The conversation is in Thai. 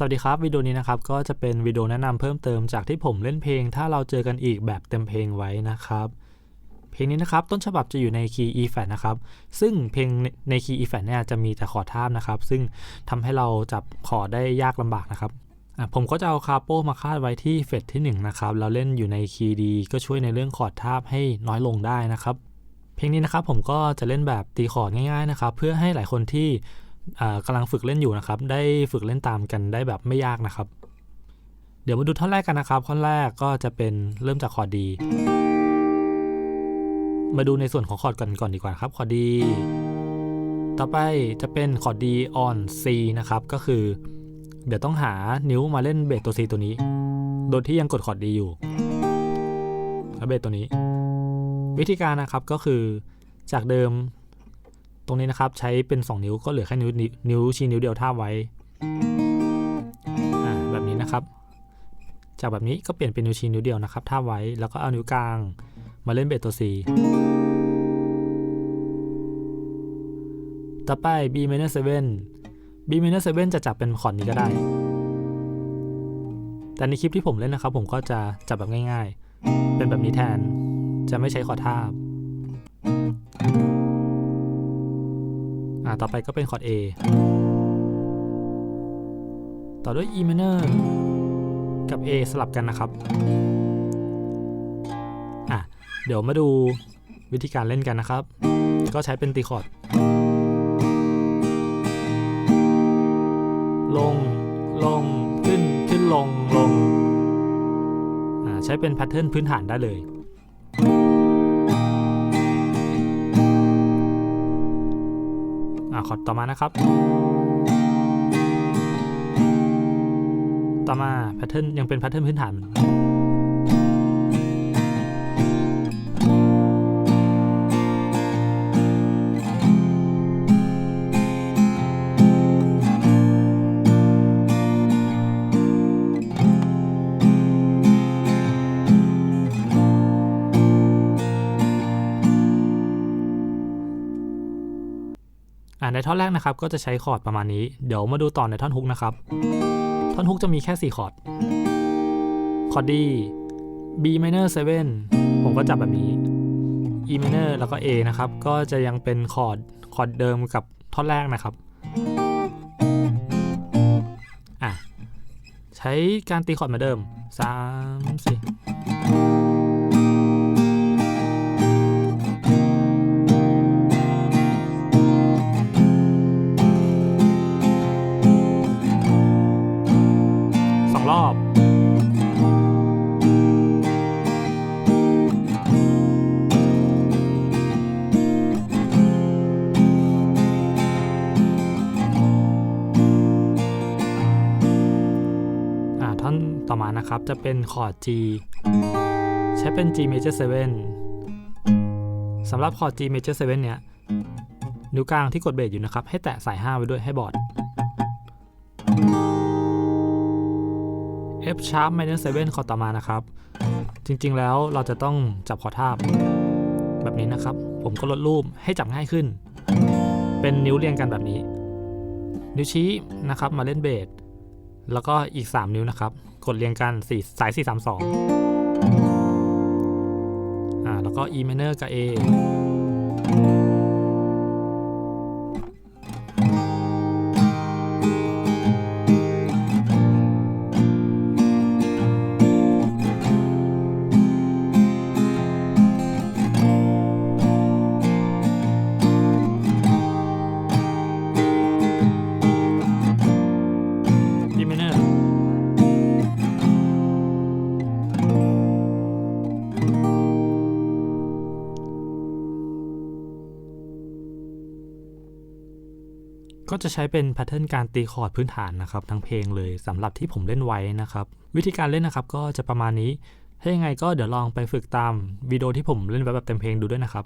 สวัสดีครับวิดีโอนี้นะครับก็จะเป็นวิดีโอแนะนำเพิ่มเติมจากที่ผมเล่นเพลง ถ้าเราเจอกันอีกแบบเต็มเพลงไว้นะครับ เพลงนี้นะครับต้นฉบับจะอยู่ในคีย์ E flat นะครับซึ่งเพลงในคีย์ E flat เนี่ยจะมีแต่คอร์ดทาบนะครับ ซึ่งทำให้เราจับคอร์ดได้ยากลำบากนะครับผมก็จะเอาคาโปมาคาดไว้ที่เฟดที่1นะครับแล้วเล่นอยู่ในคีย์ดีก็ช่วยในเรื่องคอร์ดทาบให้น้อยลงได้นะครับ เพลงนี้นะครับผมก็จะเล่นแบบตีคอร์ดง่ายๆนะครับเพื่อให้หลายคนที่ กำลังฝึกเล่นอยู่นะครับ ได้ฝึกเล่นตามกันได้แบบไม่ยากนะครับ เดี๋ยวมาดูท่อนแรกกันนะครับท่อนแรกก็จะเป็นเริ่มจากคอร์ดดี มาดูในส่วนของคอร์ดก่อนก่อนดีกว่าครับคอร์ดดีต่อไปจะเป็นคอร์ดดีออน C นะครับก็คือ เดี๋ยวต้องหานิ้วมาเล่นเบสตัว C ตัวนี้ โดยที่ยังกดคอร์ดดีอยู่แล้วเบสตัวนี้ วิธีการนะครับก็คือจากเดิม ตรงนี้นะครับใช้เป็น 2 นิ้วก็เหลือแค่นิ้วนิ้วชี้นิ้วเดียวท่าไว้แบบนี้นะครับ จากแบบนี้ก็เปลี่ยนเป็นนิ้วชี้นิ้วเดียวนะครับท่าไว้แล้วก็เอานิ้วกลาง มาเล่นเบสตัว C ต่อไป B minor 7 B minor 7จะจับเป็นคอร์ดนี้ก็ได้ แต่ในคลิปที่ผมเล่นนะครับ ผมก็จะจับแบบง่าย ๆ เป็นแบบนี้แทน จะไม่ใช้คอร์ดทาบ อ่าต่อไปก็เป็นคอร์ด A ต่อด้วย E minor กับ A สลับกันนะครับอะเดี๋ยวมาดูวิธีการเล่นกันนะครับ ก็ใช้เป็นตีคอร์ด ลง ลง ขึ้น ขึ้นลง ลงอ่าใช้เป็นแพทเทิร์นพื้นฐานได้เลย อ่าคอร์ดต่อมานะครับ ต่อมาแพทเทิร์นยังเป็นแพทเทิร์นพื้นฐาน อ่าในท่อนแรกนะครับก็จะใช้คอร์ดประมาณนี้ เดี๋ยวมาดูต่อในท่อนฮุกนะครับ ท่อนฮุกจะมีแค่ 4 คอร์ด คอร์ดดี B minor 7 ผมก็จับแบบนี้ E minor แล้วก็ A นะครับ ก็จะยังเป็นคอร์ดคอร์ดเดิมกับท่อนแรกนะครับอะใช้การตีคอร์ดเหมือนเดิม3 4 องรอบอ่าท่อนต่อมานะครับจะเป็นคอร์ด G ใช้เป็น G major 7สำหรับคอร์ด G major 7เนี่ยนิ้วกลางที่กดเบสอยู่นะครับ ให้แตะสาย 5 ไว้ด้วยให้บอร์ด F sharp minor 7คอร์ดต่อมานะครับ จริงๆแล้วเราจะต้องจับคอทาบ แบบนี้นะครับ ผมก็ลดรูปให้จับง่ายขึ้น เป็นนิ้วเรียงกันแบบนี้ นิ้วชี้นะครับมาเล่นเบสแล้วก็อีก 3 นิ้วนะครับ กดเรียงกัน4สาย4 3 2อ่าแล้วก็ E minor กับ A ก็จะใช้เป็นแพทเทิร์นการตีคอร์ดพื้นฐานนะครับทั้งเพลงเลยสำหรับที่ผมเล่นไว้นะครับ วิธีการเล่นนะครับก็จะประมาณนี้ ถ้ายังไงก็เดี๋ยวลองไปฝึกตามวิดีโอที่ผมเล่นไว้แบบเต็มเพลงดูด้วยนะครับ